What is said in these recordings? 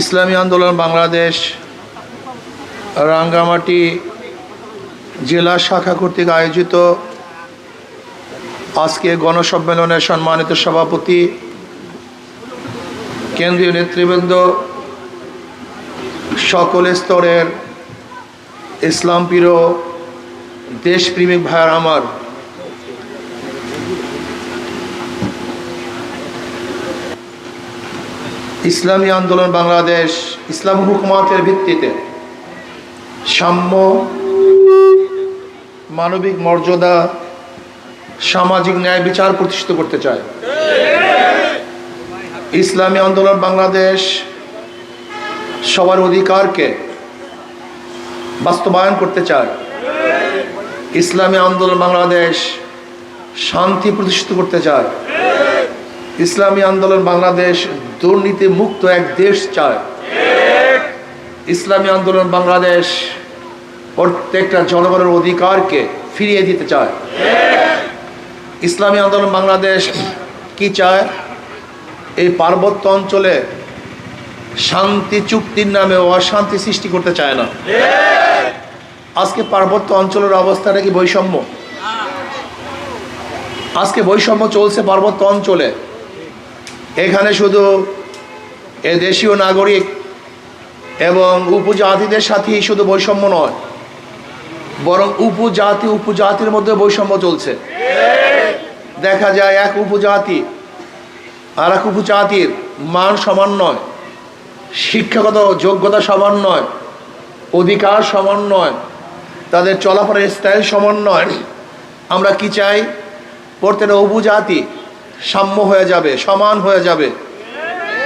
ইসলামী আন্দোলন বাংলাদেশ, রাঙ্গামাটি জেলা শাখা কর্তৃক আয়োজিত আজকে গণসম্মেলনের সম্মানিত সভাপতি, কেন্দ্রীয় নেতৃবৃন্দ, সকল স্তরের ইসলাম প্রিয় দেশপ্রেমিক ভাইয়ার আমার। ইসলামী আন্দোলন বাংলাদেশ ইসলাম হুকুমাতের ভিত্তিতে সাম্য, মানবিক মর্যাদা, সামাজিক ন্যায় বিচার প্রতিষ্ঠিত করতে চায়। ইসলামী আন্দোলন বাংলাদেশ সবার অধিকারকে বাস্তবায়ন করতে চায়। ইসলামী আন্দোলন বাংলাদেশ শান্তি প্রতিষ্ঠিত করতে চায়। ইসলামী আন্দোলন বাংলাদেশ দুর্নীতি মুক্ত এক দেশ চায়। ইসলামী আন্দোলন বাংলাদেশ প্রত্যেকটা জনগণের অধিকারকে ফিরিয়ে দিতে চায়। ইসলামী আন্দোলন বাংলাদেশ কি চায়? এই পার্বত্য অঞ্চলে শান্তি চুক্তির নামে অশান্তি সৃষ্টি করতে চায় না। আজকে পার্বত্য অঞ্চলের অবস্থাটা কি বৈষম্য? আজকে বৈষম্য চলছে পার্বত্য অঞ্চলে। এখানে শুধু এ দেশীয় নাগরিক এবং উপজাতিদের সাথেই শুধু বৈষম্য নয়, বরং উপজাতি উপজাতির মধ্যে বৈষম্য চলছে। দেখা যায় এক উপজাতি আর এক উপজাতির মান সমান নয়, শিক্ষাগত যোগ্যতা সমান নয়, অধিকার সমান নয়, তাদের চলাফেরার স্টাইল সমান নয়। আমরা কি চাই? প্রত্যেকটা উপজাতি সাম্য হয়ে যাবে, সমান হয়ে যাবে।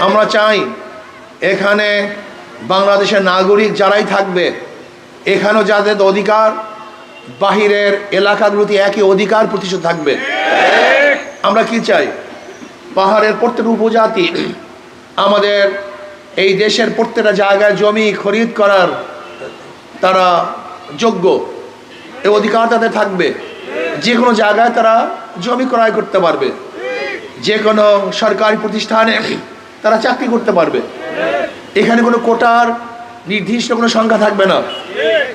আমরা চাই এখানে বাংলাদেশের নাগরিক যারাই থাকবে, এখানেও যাদের অধিকার, বাহিরের এলাকাগুলোতে একই অধিকার প্রতিষ্ঠা থাকবে। আমরা কি চাই? পাহাড়ের প্রত্যেক উপজাতি, আমাদের এই দেশের প্রত্যেকটা জায়গায় জমি খরিদ করার তারা যোগ্য। এ অধিকার তাদের থাকবে। যে কোনো জায়গায় তারা জমি ক্রয় করতে পারবে। যে কোনো সরকারি প্রতিষ্ঠানে তারা চাকরি করতে পারবে। এখানে কোনো কোটার নির্দিষ্ট কোনো সংখ্যা থাকবে না।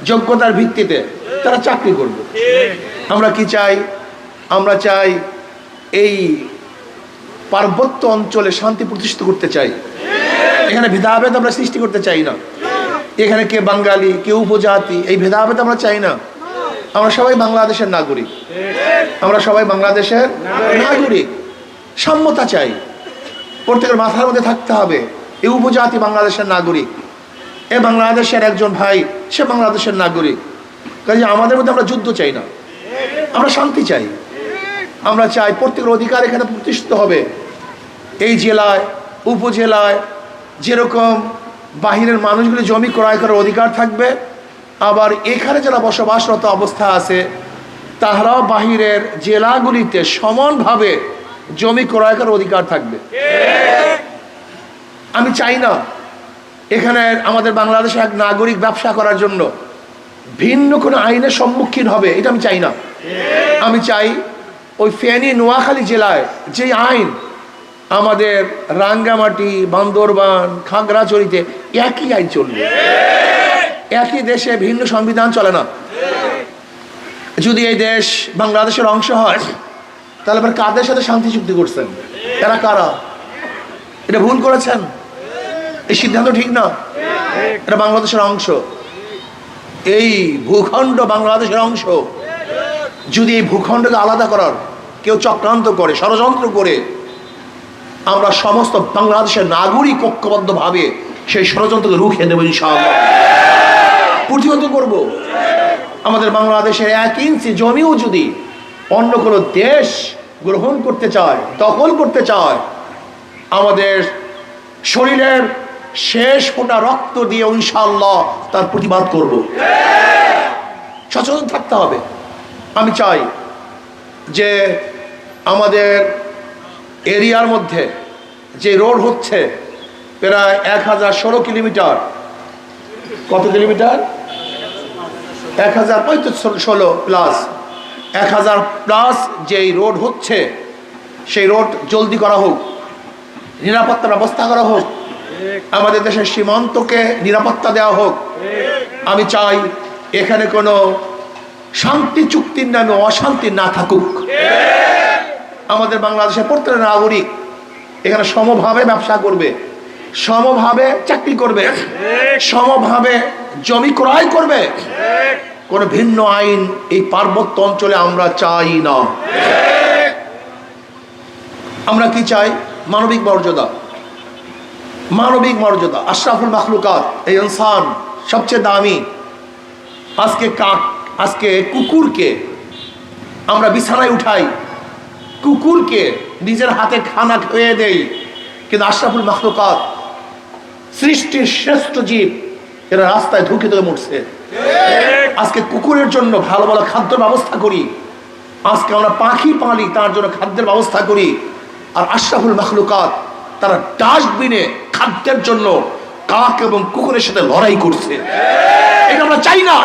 যোগ্যতার ভিত্তিতে তারা চাকরি করবে। আমরা কি চাই? আমরা চাই এই পার্বত্য অঞ্চলে শান্তি প্রতিষ্ঠিত করতে চাই। এখানে ভেদাভেদ আমরা সৃষ্টি করতে চাই না। এখানে কে বাঙালি, কে উপজাতি, এই ভেদাভেদ আমরা চাই না। আমরা সবাই বাংলাদেশের নাগরিক। আমরা সবাই বাংলাদেশের নাগরিক। সাম্যতা চাই। প্রত্যেকের মাথার মধ্যে থাকতে হবে। এই উপজাতি বাংলাদেশের নাগরিক। এ বাংলাদেশের একজন ভাই, সে বাংলাদেশের নাগরিক। কাজে আমাদের মধ্যে আমরা যুদ্ধ চাই না। আমরা শান্তি চাই। আমরা চাই প্রত্যেকের অধিকার এখানে প্রতিষ্ঠিত হবে। এই জেলায়, উপজেলায় যেরকম বাহিরের মানুষগুলি জমি ক্রয় করার অধিকার থাকবে, আবার এখানে যারা বসবাসরত অবস্থা আছে তাহারাও বাহিরের জেলাগুলিতে সমানভাবে জমি ক্রয় করার অধিকার থাকবে। আমি চাই না এখানে আমাদের বাংলাদেশে এক নাগরিক ব্যবসা করার জন্য ভিন্ন কোনো আইনের সম্মুখীন হবে, এটা আমি চাই না। আমি চাই ওই ফেনী নোয়াখালী জেলায় যে আইন আমাদের রাঙ্গামাটি, বান্দরবান, খাগড়াছড়িতে একই আইন চলবে। একই দেশে ভিন্ন সংবিধান চলে না। যদি এই দেশ বাংলাদেশের অংশ হয় তাহলে আবার কাদের সাথে শান্তি চুক্তি করছেন? এরা কারা? এটা ভুল করেছেন? এই সিদ্ধান্ত ঠিক না? এটা বাংলাদেশের অংশ। এই ভূখণ্ড বাংলাদেশের অংশ। যদি এই ভূখণ্ডকে আলাদা করার কেউ চক্রান্ত করে, ষড়যন্ত্র করে, আমরা সমস্ত বাংলাদেশের নাগরিক ঐক্যবদ্ধভাবে সেই ষড়যন্ত্রকে রুখে দেবো ইনশাআল্লাহ। প্রতিহত করব। আমাদের বাংলাদেশের এক ইঞ্চি জমিও যদি অন্য কোনো দেশ গ্রহণ করতে চায়, দখল করতে চায়, আমাদের শরীরের শেষ ফোঁটা রক্ত দিয়ে ইনশাআল্লাহ তার প্রতিবাদ করব। সচেতন থাকতে হবে। আমি চাই যে আমাদের এরিয়ার মধ্যে যে রোড হচ্ছে, প্রায় এক হাজার ষোলো কিলোমিটার। কত কিলোমিটার? এক হাজার পঁয়ত্রিশ ষোলো প্লাস। এক হাজার প্লাস যেই রোড হচ্ছে, সেই রোড জলদি করা হোক, নিরাপত্তা ব্যবস্থা করা হোক, আমাদের দেশের সীমান্তকে নিরাপত্তা দেওয়া হোক। আমি চাই এখানে কোনো শান্তি চুক্তির নামে অশান্তি না থাকুক। আমাদের বাংলাদেশের প্রত্যেক নাগরিক এখানে সমভাবে ব্যবসা করবে, সমভাবে চাকরি করবে, সমভাবে জমি ক্রয় করবে কোনো ভিন্ন আইন এই পার্বত্য অঞ্চলে আমরা চাই না। আমরা কি চাই? মানবিক মর্যাদা। মানবিক মর্যাদা। আশরাফুল মাখলুকাত, এই ইনসান সবচেয়ে দামি। আজকে কাক, আজকে কুকুরকে আমরা বিছানায় উঠাই। কুকুরকে নিজের হাতে খানা খেয়ে দেই। কিন্তু আশরাফুল মাখলুকাত সৃষ্টির শ্রেষ্ঠ জীব এরা রাস্তায় ধুকে ধরে মরছে। আজকে কুকুরের জন্য ভালো ভালো খাদ্য ব্যবস্থা করি। আজকে আমরা পাখি পালি তার জন্য খাদ্যের ব্যবস্থা করি। আর আশরাফুল মাখলুকাত তারা ডাস্টবিনে খাদ্যের জন্য কাক এবং কুকুরের সাথে লড়াই করছে। এটা আমরা চাই না।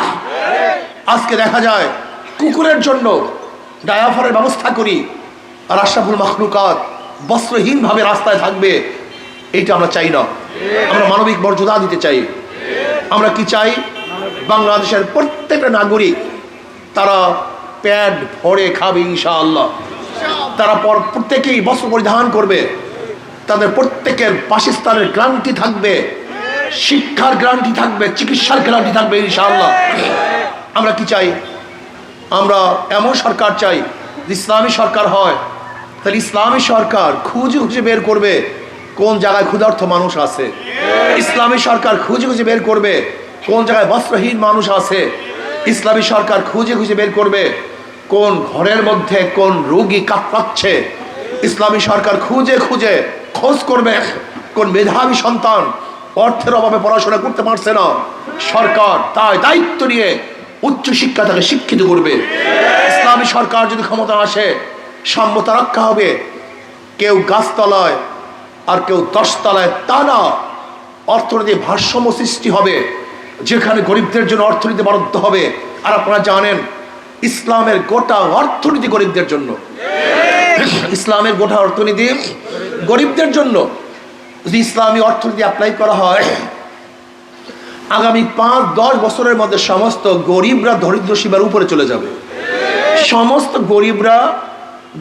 আজকে দেখা যায় কুকুরের জন্য ডায়াফারের ব্যবস্থা করি। আর আশরাফুল মাখলুকাত বস্ত্রহীনভাবে রাস্তায় থাকবে এইটা আমরা চাই না। আমরা মানবিক মর্যাদা দিতে চাই। আমরা কি চাই? বাংলাদেশের প্রত্যেকটা নাগরিক তারা প্যাড ভরে খাবে ইনশাআল্লাহ। তারা পর প্রত্যেকেই বস্ত্র পরিধান করবে। তাদের প্রত্যেকের বাসস্থানের গ্রান্টি থাকবে, শিক্ষার গ্রান্টি থাকবে, চিকিৎসার গ্রান্টি থাকবে ইনশাআল্লাহ। আমরা কি চাই? আমরা এমন সরকার চাই ইসলামী সরকার হয়, তাহলে ইসলামী সরকার খুঁজে খুঁজে বের করবে। কোন জায়গায় ক্ষুধার্থ মানুষ আছে? ইসলামী সরকার খুঁজে খুঁজে বের করবে। কোন জায়গায় বস্ত্রহীন মানুষ আছে? ইসলামী সরকার খুঁজে খুঁজে বের করবে। কোন ঘরের মধ্যে কোন রোগী কাতরাচ্ছে? ইসলামী সরকার খুঁজে খুঁজে খোঁজ করবে। কোন মেধাবী সন্তান অর্থের অভাবে পড়াশোনা করতে পারছে না? সরকার তাই দায়িত্ব নিয়ে উচ্চ শিক্ষা তাকে শিক্ষিত করবে। ইসলামী সরকার যদি ক্ষমতা আসে, সাম্যতা রক্ষা হবে। কেউ গাছতলায় আর কেউ দশতলায় তা না অর্থনীতি ভারসাম্য সৃষ্টি হবে, যেখানে গরিবদের জন্য অর্থনীতি বরাদ্দ হবে। আর আপনারা জানেন, ইসলামের গোটা অর্থনীতি গরিবদের জন্য। ইসলামের গোটা অর্থনীতি গরিবদের জন্য। যদি ইসলামী অর্থনীতি অ্যাপ্লাই করা হয়, আগামী পাঁচ, দশ বছরের মধ্যে সমস্ত গরিবরা দরিদ্র সীমার উপরে চলে যাবে। সমস্ত গরিবরা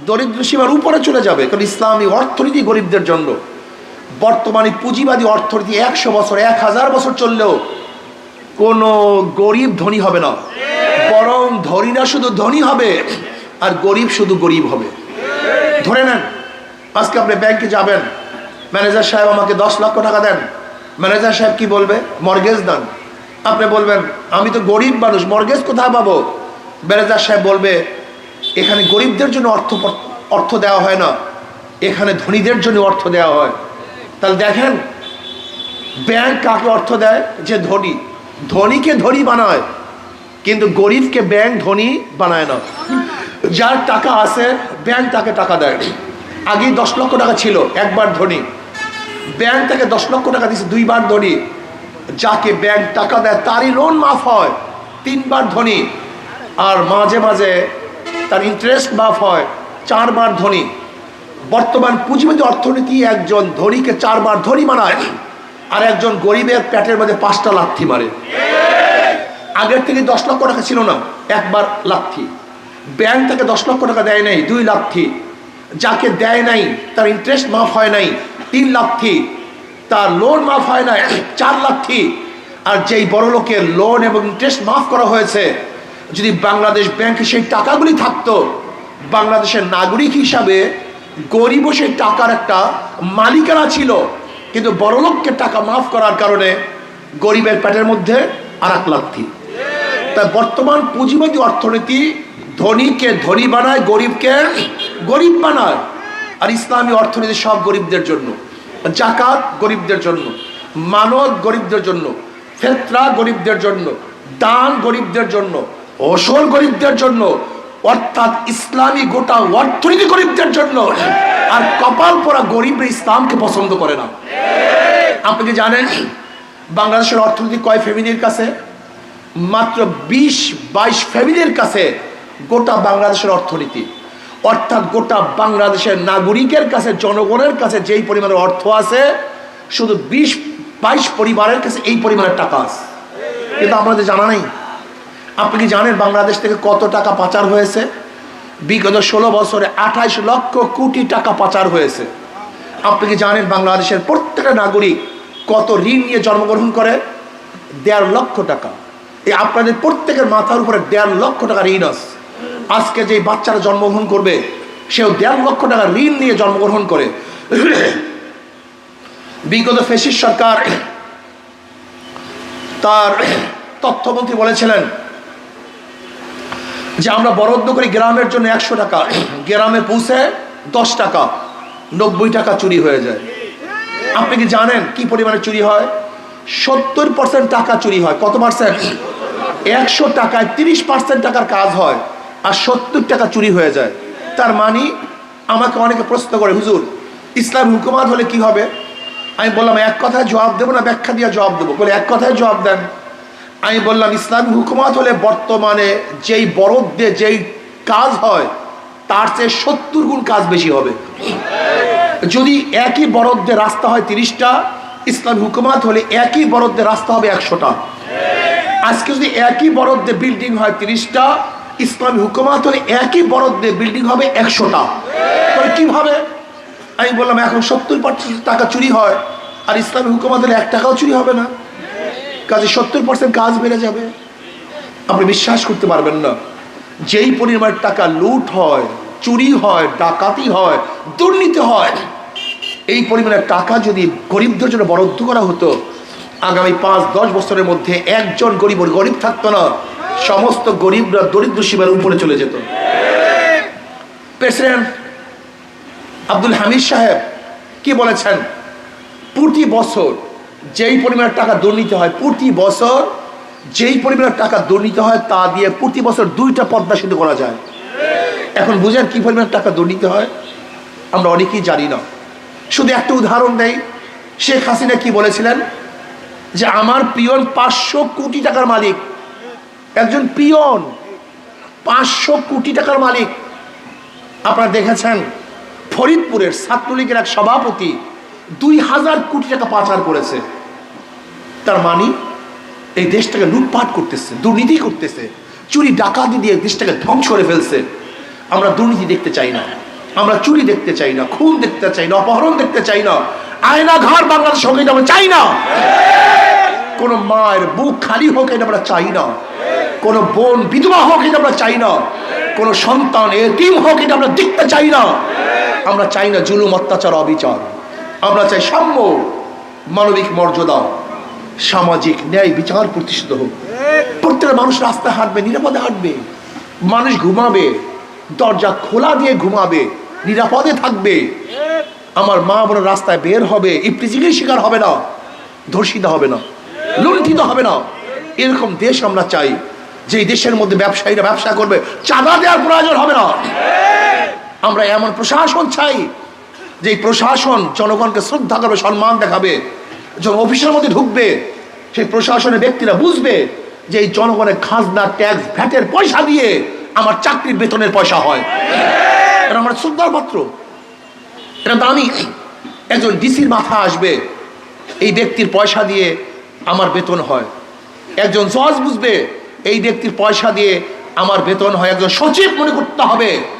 দরিদ্র সীমার উপরে চলে যাবে, কারণ ইসলামী অর্থনীতি গরিবদের জন্য। বর্তমানে পুঁজিবাদী অর্থনীতি একশো বছর, এক হাজার বছর চললেও কোনো গরিব ধনী হবে না। বরং ধনীরা শুধু ধনী হবে, আর গরিব শুধু গরিব হবে। ধরে নেন, আজকে আপনি ব্যাংকে যাবেন, ম্যানেজার সাহেব আমাকে দশ লক্ষ টাকা দেন। ম্যানেজার সাহেব কি বলবে? মর্গেজ দেন। আপনি বলবেন, আমি তো গরিব মানুষ, মর্গেজ কোথায় পাবো? ম্যানেজার সাহেব বলবে, এখানে গরিবদের জন্য অর্থ অর্থ দেওয়া হয় না, এখানে ধনীদের জন্য অর্থ দেওয়া হয়। তাহলে দেখেন ব্যাংক কাকে অর্থ দেয়? যে ধনী। ধনীকে ধনী বানায়, কিন্তু গরিবকে ব্যাংক ধনী বানায় না। যার টাকা আছে ব্যাংক তাকে টাকা দেয়। আগেই দশ লক্ষ টাকা ছিল, একবার ধনী। ব্যাংক তাকে দশ লক্ষ টাকা দিয়েছে দুইবার ধনী। যাকে ব্যাংক টাকা দেয়, তারই লোন মাফ হয়, তিনবার ধনী। আর মাঝে মাঝে তার ইন্টারেস্ট মাফ হয়, চারবার ধনী। বর্তমান পুঁজিবাদী অর্থনীতি একজন ধনীকে চারবার ধনী বানায় আর একজন গরিবের প্যাটের মধ্যে পাঁচটা লাথি মারে। আগের থেকে দশ লক্ষ টাকা ছিল না, একবার লাথি। ব্যাংক তাকে দশ লক্ষ টাকা দেয় নাই, দুই লাথি। যাকে দেয় নাই, তার ইন্টারেস্ট মাফ হয় নাই, তিন লাথি। তার লোন মাফ হয় নাই, চার লাথি। আর যেই বড় লোকের লোন এবং ইন্টারেস্ট মাফ করা হয়েছে, যদি বাংলাদেশ ব্যাংকে সেই টাকাগুলি থাকতো, বাংলাদেশের নাগরিক হিসাবে গরিবও সেই টাকার একটা মালিকানা ছিল, কিন্তু বড়লোককে টাকা মাফ করার কারণে গরিবের পেটের মধ্যে আর এক লাথি তাই বর্তমান পুঁজিবাদী অর্থনীতি ধনীকে ধনী বানায়, গরিবকে গরিব বানায়, আর ইসলামী অর্থনীতি সব গরিবদের জন্য। জাকাত গরিবদের জন্য মানত গরিবদের জন্য, ফেতরা গরিবদের জন্য, দান গরিবদের জন্য ওসল গরিবদের জন্য অর্থাৎ ইসলামী গোটা অর্থনীতি গরিবদের জন্য। আর কপাল পরা গরিব ইসলামকে পছন্দ করে না। আপনি কি জানেন, বাংলাদেশের অর্থনীতি কয় ফ্যামিলির কাছে? মাত্র বিশ বাইশ ফ্যামিলির কাছে গোটা বাংলাদেশের অর্থনীতি। অর্থাৎ গোটা বাংলাদেশের নাগরিকের কাছে, জনগণের কাছে যেই পরিমাণের অর্থ আছে, শুধু বিশ বাইশ পরিবারের কাছে এই পরিমাণের টাকা আছে। কিন্তু আমাদের জানা নেই। আপনি কি জানেন বাংলাদেশ থেকে কত টাকা পাচার হয়েছে? বিগত ষোলো বছরে আঠাইশ লক্ষ কোটি টাকা পাচার হয়েছে। আপনি কি জানেন বাংলাদেশের প্রত্যেকটা নাগরিক কত ঋণ নিয়ে জন্মগ্রহণ করে? দেড় লক্ষ টাকা। এই আপনাদের প্রত্যেকের মাথার উপরে দেড় লক্ষ টাকা ঋণ আছে। আজকে যে বাচ্চারা জন্মগ্রহণ করবে, সেও দেড় লক্ষ টাকা ঋণ নিয়ে জন্মগ্রহণ করে। বিগত ফেসিস সরকার তার তথ্যমন্ত্রী বলেছিলেন যে আমরা বরাদ্দ করি গ্রামের জন্য একশো টাকা, গ্রামে পৌঁছে দশ টাকা, নব্বই টাকা চুরি হয়ে যায়। আপনি কি জানেন কি পরিমাণে চুরি হয়? সত্তর পার্সেন্ট টাকা চুরি হয়। কত পার্সেন্ট একশো টাকায় তিরিশ পার্সেন্ট টাকার কাজ হয় আর সত্তর টাকা চুরি হয়ে যায়। তার মানে আমাকে অনেকে প্রশ্ন করে, হুজুর, ইসলাম হুকুমাত হলে কি হবে? আমি বললাম, এক কথায় জবাব দেবো না, ব্যাখ্যা দিয়ে জবাব দেবো। বলে, এক কথায় জবাব দেন। আমি বললাম, ইসলামী হুকুমাত হলে বর্তমানে যেই বরদ্দে যেই কাজ হয়, তার চেয়ে সত্তর গুণ কাজ বেশি হবে। যদি একই বরদ্দে রাস্তা হয় তিরিশটা, ইসলামী হুকুমাত হলে একই বরদ্দে রাস্তা হবে একশোটা। আজকে যদি একই বরদ্দে বিল্ডিং হয় তিরিশটা, ইসলামী হুকুমাত হলে একই বরদ্দে বিল্ডিং হবে একশোটা। তাহলে কীভাবে? আমি বললাম, এখন সত্তর পার্সেন্ট টাকা চুরি হয়, আর ইসলামী হুকুমাত হলে এক টাকাও চুরি হবে না। কাজে সত্তর পার্সেন্ট কাজ বেড়ে যাবে। আপনি বিশ্বাস করতে পারবেন না। যেই পরিমাণ টাকা লুট হয়, চুরি হয়, ডাকাতি হয়, দুর্নীতি হয়, এই পরিমাণের টাকা যদি গরিবদের জন্য বরাদ্দ করা হতো, আগামী পাঁচ, দশ বছরের মধ্যে একজন গরিব গরিব থাকতো না, সমস্ত গরিবরা দরিদ্র সীমার উপরে চলে যেত। প্রেসিডেন্ট আব্দুল হামিদ সাহেব কি বলেছেন? প্রতি বছর যেই পরিমাণের টাকা দুর্নীতি হয় প্রতি বছর, যেই পরিমাণের টাকা দুর্নীতি হয় তা দিয়ে প্রতি বছর দুইটা পদ্মা সেতু করা যায়। এখন বুঝেন কি পরিমাণ টাকা দুর্নীতি হয়? আমরা অনেকেই জানি না। শুধু একটা উদাহরণ দেই, শেখ হাসিনা কি বলেছিলেন? যে আমার পিয়ন পাঁচশো কোটি টাকার মালিক। একজন পিয়ন, পাঁচশো কোটি টাকার মালিক। আপনারা দেখেছেন, ফরিদপুরের ছাত্রলীগের এক সভাপতি দুই হাজার কোটি টাকা পাচার করেছে। তার মানে এই দেশটাকে লুটপাট করতেছে, দুর্নীতি করতেছে। চুরি ডাকাতি দিয়ে দেশটাকে ধ্বংস করে ফেলছে। আমরা দুর্নীতি দেখতে চাই না। আমরা চুরি দেখতে চাই না, খুন দেখতে চাই না, অপহরণ দেখতে চাই না। আয়না ঘর বাংলাদেশ হোক, এটা আমরা চাই না। কোন মায়ের বুক খালি হোক, এটা আমরা চাই না। কোন বোন বিধবা হোক, এটা আমরা চাই না। কোন সন্তান এতিম হোক, এটা আমরা দেখতে চাই না। আমরা চাই না জুলুম, অত্যাচার, অবিচার। আমরা চাই সাম্য মানবিক মর্যাদা, সামাজিক ন্যায় বিচার প্রতিষ্ঠিত হোক। প্রত্যেকটা মানুষ রাস্তায় হাঁটবে, নিরাপদে হাঁটবে, মানুষ ঘুমাবে, দরজা খোলা দিয়ে ঘুমাবে, নিরাপদে থাকবে। আমার মা বোনের রাস্তায় বের হবে ইফটিজিংয়ের শিকার হবে না, ধর্ষিত হবে না, লুণ্ঠিত হবে না। এরকম দেশ আমরা চাই যে দেশের মধ্যে ব্যবসায়ীরা ব্যবসা করবে, চাঁদা দেওয়ার প্রয়োজন হবে না। আমরা এমন প্রশাসন চাই যে প্রশাসন জনগণকে শ্রদ্ধা করবে, সম্মান দেখাবে, যখন অফিসের মধ্যে ঢুকবে, সেই প্রশাসনের ব্যক্তিরা বুঝবে যে এই জনগণের খাজনা, ট্যাক্স, ভ্যাটের পয়সা দিয়ে আমার চাকরির বেতনের পয়সা হয়। এটা আমার শ্রদ্ধার পাত্র। এটা দামি। একজন ডিসির মাথা আসবে, এই ব্যক্তির পয়সা দিয়ে আমার বেতন হয়। একজন জজ বুঝবে, এই ব্যক্তির পয়সা দিয়ে আমার বেতন হয়। একজন সচিব মনে করতে হবে।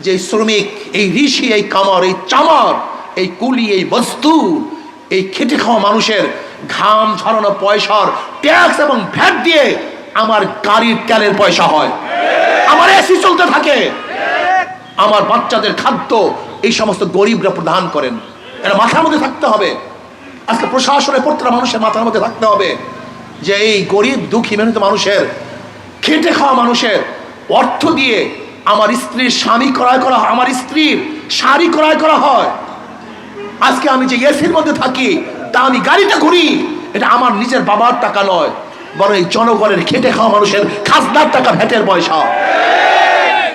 যে শ্রমিক, এই ঋষি, এই কামার, এই চামার, এই কুলি, এই বস্তু এই খেটে খাওয়া মানুষের ঘাম ঝরানো পয়সার ট্যাক্স এবং ভ্যাট দিয়ে আমার গাড়ির তেলের পয়সা হয়। আমার এসি চলতে থাকে। আমার বাচ্চাদের খাদ্য, এই সমস্ত গরিবরা প্রদান করেন। এটা মাথার মধ্যে থাকতে হবে। আজকে প্রশাসনের প্রত্যেকটা মানুষের মাথার মধ্যে থাকতে হবে যে এই গরিব, দুঃখী মেহনত মানুষের, খেটে খাওয়া মানুষের অর্থ দিয়ে আমার স্ত্রীর স্বামী ক্রয় করা হয়, আমার স্ত্রীর শাড়ি ক্রয় করা হয়। আজকে আমি যে এসির মধ্যে থাকি, তা আমি গাড়িতে ঘুরি, এটা আমার নিজের বাবার টাকা নয়, বরং এই জনগণের খেটে খাওয়া মানুষের খাজনার টাকা ভ্যাটের পয়সা।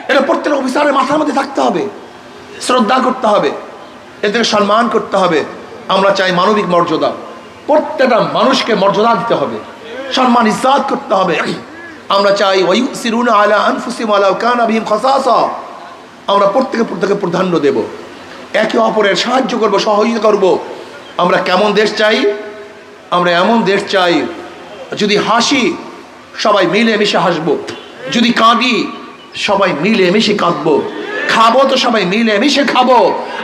এটা প্রত্যেক অফিসারের মাথার মধ্যে থাকতে হবে, শ্রদ্ধা করতে হবে, এদের সম্মান করতে হবে, আমরা চাই মানবিক মর্যাদা। প্রত্যেকটা মানুষকে মর্যাদা দিতে হবে, সম্মান ইজ্জাত করতে হবে। আমরা চাই আলা আলা কানা আমরা প্রত্যেকে প্রত্যেকে প্রাধান্য দেব। একে অপরের সাহায্য করব, সহযোগিতা করব। আমরা কেমন দেশ চাই? আমরা এমন দেশ চাই, যদি হাসি, সবাই মিলে মিশে হাসবো। যদি কাঁদি, সবাই মিলে মিশে কাঁদবো। খাব তো সবাই মিলে মিশে খাব।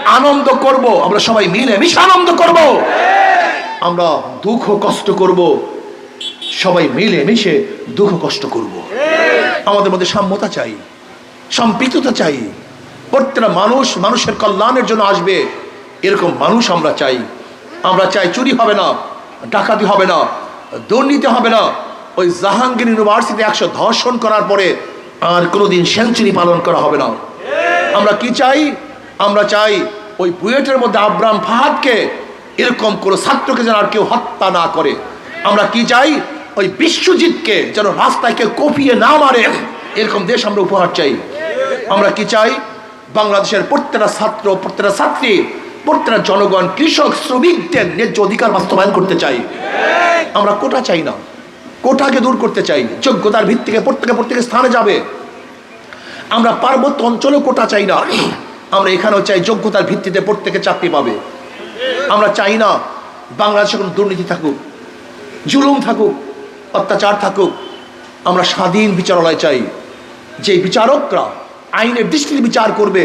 আনন্দ করব, আমরা সবাই মিলে মিশে আনন্দ করব। আমরা দুঃখ কষ্ট করব। সবাই মিলে মিশে দুঃখ কষ্ট করব। আমাদের মধ্যে সাম্যতা চাই সম্পৃক্ততা চাই। প্রত্যেকটা মানুষ মানুষের কল্যাণের জন্য আসবে। এরকম মানুষ আমরা চাই। আমরা চাই চুরি হবে না, ডাকাতি হবে না, দুর্নীতি হবে না। ওই জাহাঙ্গীর ইউনিভার্সিটি একশো ধর্ষণ করার পরে আর কোনোদিন সেঞ্চুরি পালন করা হবে না। আমরা কি চাই? আমরা চাই ওই বুয়েটের মধ্যে আব্রাম ফাহাদকে এরকম কোনো ছাত্রকে যেন আর কেউ হত্যা না করে। আমরা কি চাই? ওই বিশ্বজিৎকে যেন রাস্তায় কেউ কপিয়ে না মারে। এরকম দেশ আমরা উপহার চাই। আমরা কি চাই? বাংলাদেশের প্রত্যেকটা ছাত্র, প্রত্যেকটা ছাত্রী, প্রত্যেকটা জনগণ, কৃষক, শ্রমিকদের ন্যায্য অধিকার বাস্তবায়ন করতে চাই। আমরা কোটা চাই না। কোটাকে দূর করতে চাই। যোগ্যতার ভিত্তিকে প্রত্যেকে প্রত্যেকের স্থানে যাবে। আমরা পার্বত্য অঞ্চলেও কোটা চাই না। আমরা এখানেও চাই যোগ্যতার ভিত্তিতে প্রত্যেকে চাকরি পাবে। আমরা চাই না বাংলাদেশে কোনো দুর্নীতি থাকুক, জুলুম থাকুক অত্যাচার থাকুক, আমরা স্বাধীন বিচারালয় চাই। যে বিচারকরা, আইনের দৃষ্টিতে বিচার করবে,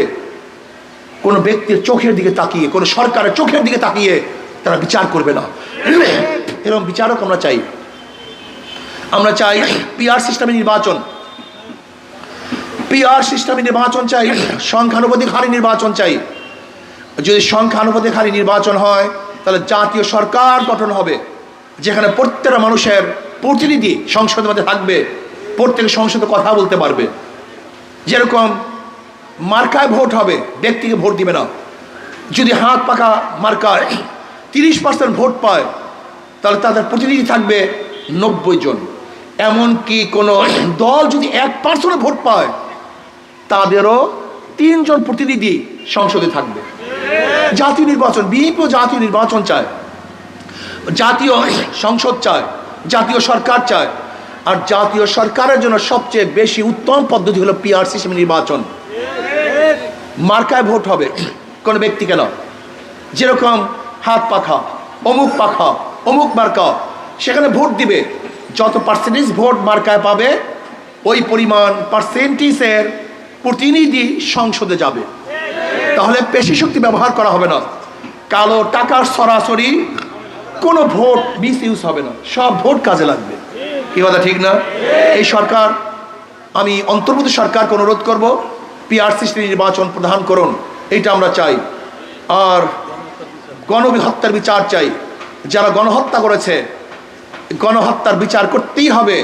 কোনো ব্যক্তির চোখের দিকে তাকিয়ে, কোনো সরকারের চোখের দিকে তাকিয়ে তারা বিচার করবে না। এরকম বিচারক আমরা চাই। আমরা চাই পিআর সিস্টেমে নির্বাচন। পিআর সিস্টেমে নির্বাচন চাই, সংখ্যানুপাতিক হারে নির্বাচন চাই। যদি সংখ্যানুপাতিক হারে নির্বাচন হয়, তাহলে জাতীয় সরকার গঠন হবে, যেখানে প্রত্যেকটা মানুষের প্রতিনিধি সংসদের মধ্যে থাকবে, প্রত্যেক সংসদে কথা বলতে পারবে। যেরকম মার্কায় ভোট হবে, ব্যক্তিকে ভোট দিবে না। যদি হাত পাকা মার্কায় তিরিশ পার্সেন্ট ভোট পায়, তাহলে তাদের প্রতিনিধি থাকবে নব্বই জন। এমনকি কোনো দল যদি এক পার্সেন্ট ভোট পায়, তাদেরও তিনজন প্রতিনিধি সংসদে থাকবে। জাতীয় নির্বাচন, বিএনপিও জাতীয় নির্বাচন চায়। জাতীয় সংসদ চায়। জাতীয় সরকার চায়। আর জাতীয় সরকারের জন্য সবচেয়ে বেশি উত্তম পদ্ধতি হলো পিআর সিস্টেম নির্বাচন। মার্কায় ভোট হবে, কোনো ব্যক্তিকে না যেরকম হাত পাখা, অমুক পাখা, অমুক মার্কা, সেখানে ভোট দিবে। যত পার্সেন্টেজ ভোট মার্কায় পাবে, ওই পরিমাণ পার্সেন্টেজের প্রতিনিধি সংসদে যাবে। তাহলে পেশি শক্তি ব্যবহার করা হবে না। কালো টাকার সরাসরি কোনো ভোট মিস ইউজ হবে না। সব ভোট কাজে লাগবে। কি কথা, ঠিক না? এই সরকার, আমি অন্তর্বর্তী সরকারকে অনুরোধ করব পিআর সিস্টেম নির্বাচন প্রদান করুন, এইটা আমরা চাই। আর গণহত্যার বিচার চাই। যারা গণহত্যা করেছে গণহত্যার বিচার করতেই হবে।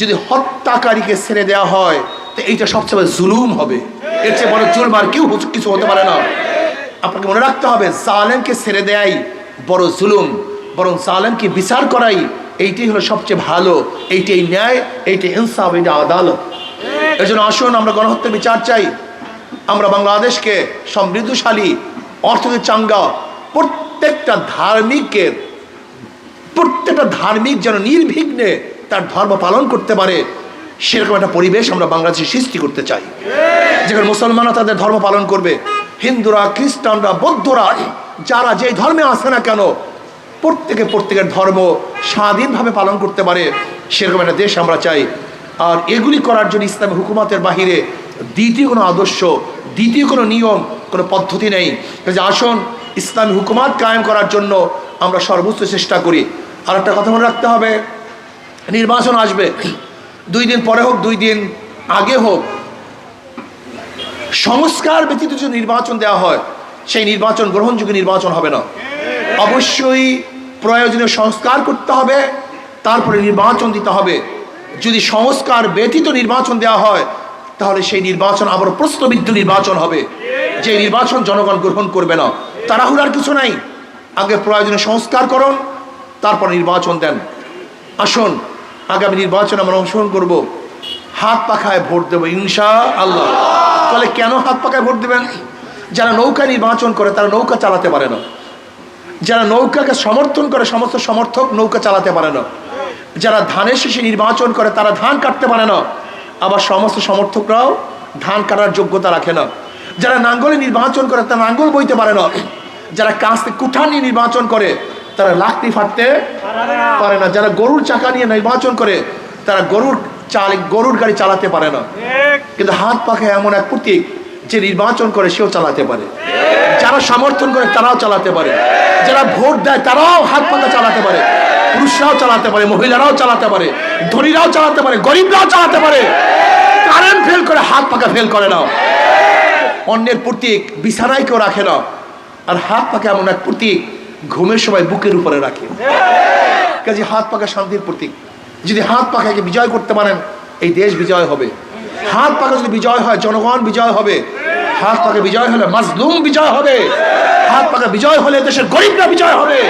যদি হত্যাকারীকে ছেড়ে দেওয়া হয়, তো এইটা সবচেয়ে জুলুম হবে। এর চেয়ে বড় জুলুম আর কেউ কিছু হতে পারে না। আপনাকে মনে রাখতে হবে, জালেমকে ছেড়ে দেয়াই বড় জুলুম। বরং জালেমকে বিচার করাই এইটাই হলো সবচেয়ে ভালো, এইটাই ন্যায়, এইটাই ইনসাফ এইটা আদালত। এই জন্য আসুন আমরা গণহত্যার বিচার চাই। আমরা বাংলাদেশকে সমৃদ্ধশালী, অর্থনৈতিক চাঙ্গা, প্রত্যেকটা ধার্মিকের প্রত্যেকটা ধার্মিক যেন নির্বিঘ্নে তার ধর্ম পালন করতে পারে, সেরকম একটা পরিবেশ আমরা বাংলাদেশে সৃষ্টি করতে চাই। যেখানে মুসলমানরা তাদের ধর্ম পালন করবে, হিন্দুরা, খ্রিস্টানরা, বৌদ্ধরা, যারা যেই ধর্মে আসে না কেন প্রত্যেকে প্রত্যেকের ধর্ম স্বাধীনভাবে পালন করতে পারে, সেরকম একটা দেশ আমরা চাই। আর এগুলি করার জন্য ইসলামী হুকুমাতের বাহিরে দ্বিতীয় কোনো আদর্শ, দ্বিতীয় কোনো নিয়ম, কোনো পদ্ধতি নেই। কাজে আসুন, ইসলামী হুকুমাত কায়েম করার জন্য আমরা সর্বোচ্চ চেষ্টা করি। আর একটা কথা মনে রাখতে হবে, নির্বাচন আসবে। দুই দিন পরে হোক, দুই দিন আগে হোক, সংস্কার ব্যতীত যদি নির্বাচন দেওয়া হয়, সেই নির্বাচন গ্রহণযোগ্য নির্বাচন হবে না। অবশ্যই প্রয়োজনীয় সংস্কার করতে হবে, তারপরে নির্বাচন দিতে হবে। যদি সংস্কার ব্যতীত নির্বাচন দেওয়া হয়, তাহলে সেই নির্বাচন আবার প্রশ্নবিদ্ধ নির্বাচন হবে। যে নির্বাচন জনগণ গ্রহণ করবে না, তাড়াহুড়ার কিছু নাই। আগে প্রয়োজনীয় সংস্কার করুন, তারপর নির্বাচন দেন। আসুন, আগামী নির্বাচনে আমরা অংশগ্রহণ করব। হাত পাখায় ভোট দেবো ইনশা আল্লাহ তাহলে কেন হাত পাখায় ভোট দেবেন? যারা নৌকা নির্বাচন করে, তারা নৌকা চালাতে পারে না। যারা নৌকাকে সমর্থন করে সমস্ত সমর্থক নৌকা চালাতে পারে না। যারা ধানের শেষে নির্বাচন করে তারা ধান কাটতে পারে না। আবার সমস্ত সমর্থকরাও ধান কাটার যোগ্যতা রাখে না। যারা নাঙ্গলে নির্বাচন করে তারা নাঙ্গল বইতে পারে না। যারা কাঁচ থেকে কুঠা নিয়ে নির্বাচন করে তারা লাকড়ি ফাটতে পারে না। যারা গরুর চাকা নিয়ে নির্বাচন করে তারা গরুর চাল গরুর গাড়ি চালাতে পারে না। কিন্তু হাত পাখা এমন এক প্রতীক যে নির্বাচন করে সেও চালাতে পারে। যারা সমর্থন করে তারাও চালাতে পারে। যারা ভোট দেয় তারাও হাত পাখা চালাতে পারে। পুরুষরাও চালাতে পারে, মহিলারাও চালাতে পারে, ধনীরাও চালাতে পারে, গরিবরাও চালাতে পারে। কারেন্ট ফেল করে হাত পাখা ফেল করে না। অন্যের প্রতীক বিছানায় কেউ রাখে না। আর হাত পাখা এমন এক প্রতীক ঘুমের সময় বুকের উপরে রাখে। কাজে হাত পাখা শান্তির প্রতীক। যদি হাত পাখাকে বিজয় করতে পারেন, এই দেশ বিজয় হবে। হাত পাখা যদি বিজয় হয়, জনগণ বিজয় হবে। হাত পাকে বিজয় হলে মাজলুম বিজয় হবে। হাত পাখা বিজয় হলে দেশের গরিবরা বিজয় হবে।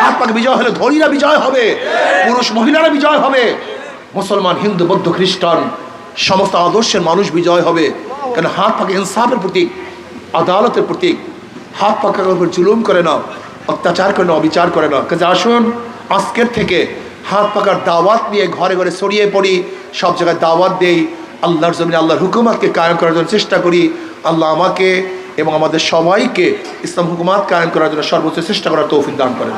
হাত পাকে বিজয় হলে ধনীরা বিজয় হবে। পুরুষ মহিলারা বিজয় হবে। মুসলমান, হিন্দু, বৌদ্ধ, খ্রিস্টান, সমস্ত আদর্শের মানুষ বিজয় হবে। কেন হাত পাকে ইনসাফের প্রতীক, আদালতের প্রতীক। হাত পাখার উপর জুলুম করে না অত্যাচার করে না অবিচার করে না কাজে আসুন, আজকের থেকে হাত পাকার দাওয়াত নিয়ে ঘরে ঘরে ছড়িয়ে পড়ি। সব জায়গায় দাওয়াত দেই। আল্লাহর জমিনে আল্লাহর হুকুমাতকে কায়েম করার জন্য চেষ্টা করি। আল্লাহ আমাকে এবং আমাদের সবাইকে ইসলাম হুকুমাত কায়েম করার জন্য সর্বোচ্চ চেষ্টা করার তৌফিক দান করেন।